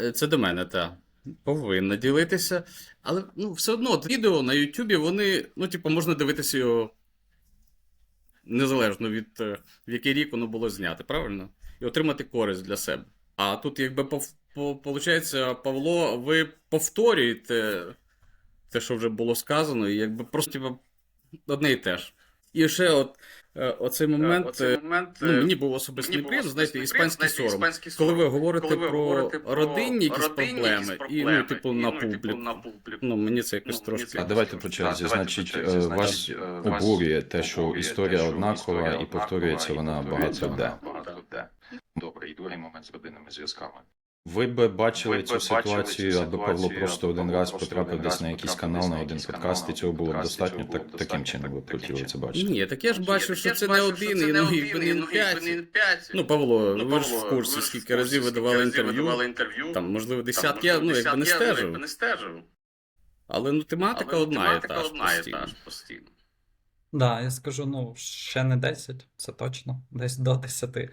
Е, Це до мене, так. Повинна ділитися. Але ну, все одно відео на Ютубі, вони, ну, типу, можна дивитися його незалежно від е, в який рік воно було знято, правильно? І отримати користь для себе. А тут, якби по, Павло, ви повторюєте те, що вже було сказано, і якби просто типу, одне і те ж. І ще от, е, оцей момент, Оцей е, момент ну, е, мені був особисто мені був неприємно, знаєте, іспанський сором. іспанський Коли ви говорите Коли ви про говорите родинні якісь проблеми, якісь і, ну, типу, і, на ну, типу, публіку. на публіку. Ну, мені це якось Ну, трошки. А давайте по черзі. Значить, Значить, вас обурює те, що історія однакова і повторюється вона багато де. вона багато де. Добре, і другий момент з родинними зв'язками. Ви би бачили Ви цю ситуацію, аби Павло просто один раз потрапив десь на якийсь канал, на один подкаст, і цього було б достатньо. Так, таким чином ви б хотіли це бачити. Ні, так я ж бачив, що це не один, і ну, і він п'ять. Ну, Павло, Ну, ви ж в курсі, скільки разів ви давали інтерв'ю. інтерв'ю. Там, можливо, десятки, я, ну, якби не десятки, я, ну, стежив. не стежив. Але ну, тематика одна і та ж постійно. та ж постійно. Да, я скажу, ну, ще не 10, це точно, десь до 10.